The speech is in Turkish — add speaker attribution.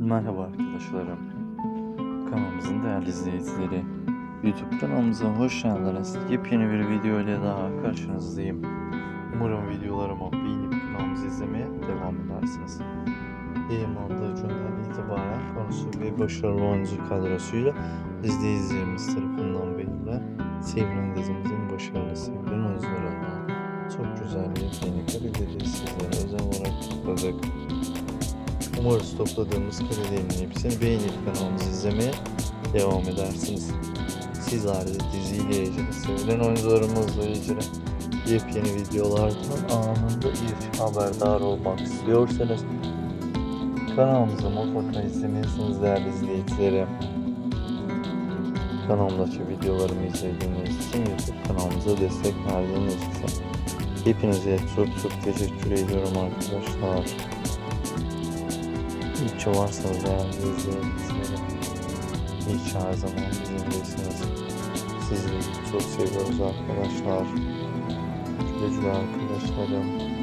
Speaker 1: Merhaba arkadaşlarım. Kanalımızın değerli izleyicileri. YouTube kanalımıza hoş geldiniz. Yepyeni bir video ile daha karşınızdayım. Umarım videolarımı beğenip kanalımızı izlemeye devam edersiniz. Yayınlandığı günden itibaren konusu ve başarılı oyuncu kadrosuyla izleyicilerimiz tarafından belirlen sevilen dizimizin başarılı sevilen oyuncularından çok güzel kareleri sizlere özel olarak topladık. Umarız topladığımız karelerin hepsini beğenip kanalımızı izlemeye devam edersiniz. Sizler de diziyle ilgili, sevilen oyuncularımızla ilgili yepyeni videolardan anında ilk haberdar olmak istiyorsanız kanalımızı mutlaka izlemelisiniz değerli izleyicilerim. Kanalımdaki videolarımı izlediğiniz için YouTube kanalımıza destek verdiğiniz için hepinize çok çok teşekkür ediyorum arkadaşlar. Varsınız değerli izleyicilerim. İyi ki her zaman bizimlesiniz. Sizleri çok seviyoruz arkadaşlar. Güle arkadaşlarım.